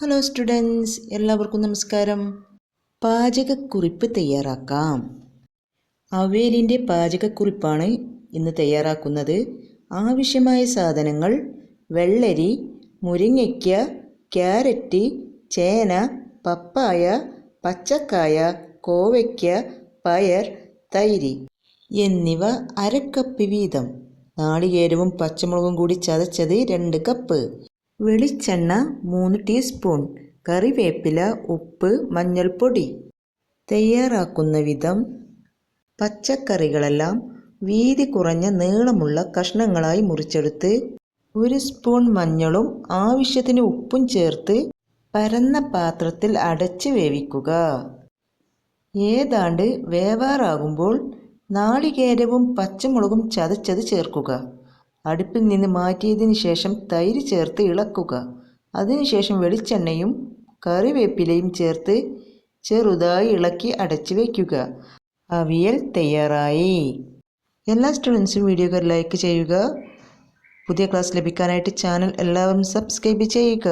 Hello students എല്ലാവർക്കും നമസ്കാരം. പാചകക്കുറിപ്പ് തയ്യാറാക്കാം. അവേലിന്റെ പാചകക്കുറിപ്പാണ് ഇന്ന് തയ്യാറാക്കുന്നത്. ആവശ്യമായ സാധനങ്ങൾ വെള്ളരി മുരിങ്ങയ്ക്ക ക്യാരറ്റ് ചേന പപ്പായ പച്ചക്കായ കോവയ്ക്ക പയർ തൈര് എന്നിവ അരക്കപ്പ് വീതം. നാളികേരവും പച്ചമുളകും കൂടി ചതച്ചത് രണ്ട് കപ്പ്. വെളിച്ചെണ്ണ മൂന്ന് ടീസ്പൂൺ കറിവേപ്പില ഉപ്പ് മഞ്ഞൾപ്പൊടി. തയ്യാറാക്കുന്ന വിധം പച്ചക്കറികളെല്ലാം വീതി കുറഞ്ഞ നീളമുള്ള കഷ്ണങ്ങളായി മുറിച്ചെടുത്ത് ഒരു സ്പൂൺ മഞ്ഞളും ആവശ്യത്തിന് ഉപ്പും ചേർത്ത് പരന്ന പാത്രത്തിൽ അടച്ച് വേവിക്കുക. ഏതാണ്ട് വേവാറാകുമ്പോൾ നാളികേരവും പച്ചമുളകും ചതച്ചത് ചേർക്കുക. അടുപ്പിൽ നിന്ന് മാറ്റിയതിന് ശേഷം തൈര് ചേർത്ത് ഇളക്കുക. അതിനുശേഷം വെളിച്ചെണ്ണയും കറിവേപ്പിലയും ചേർത്ത് ചെറുതായി ഇളക്കി അടച്ചു വയ്ക്കുക അവിയൽ തയ്യാറായി. എല്ലാ സ്റ്റുഡൻസും വീഡിയോകൾ ലൈക്ക് ചെയ്യുക. പുതിയ ക്ലാസ് ലഭിക്കാനായിട്ട് ചാനൽ എല്ലാവരും സബ്സ്ക്രൈബ് ചെയ്യുക.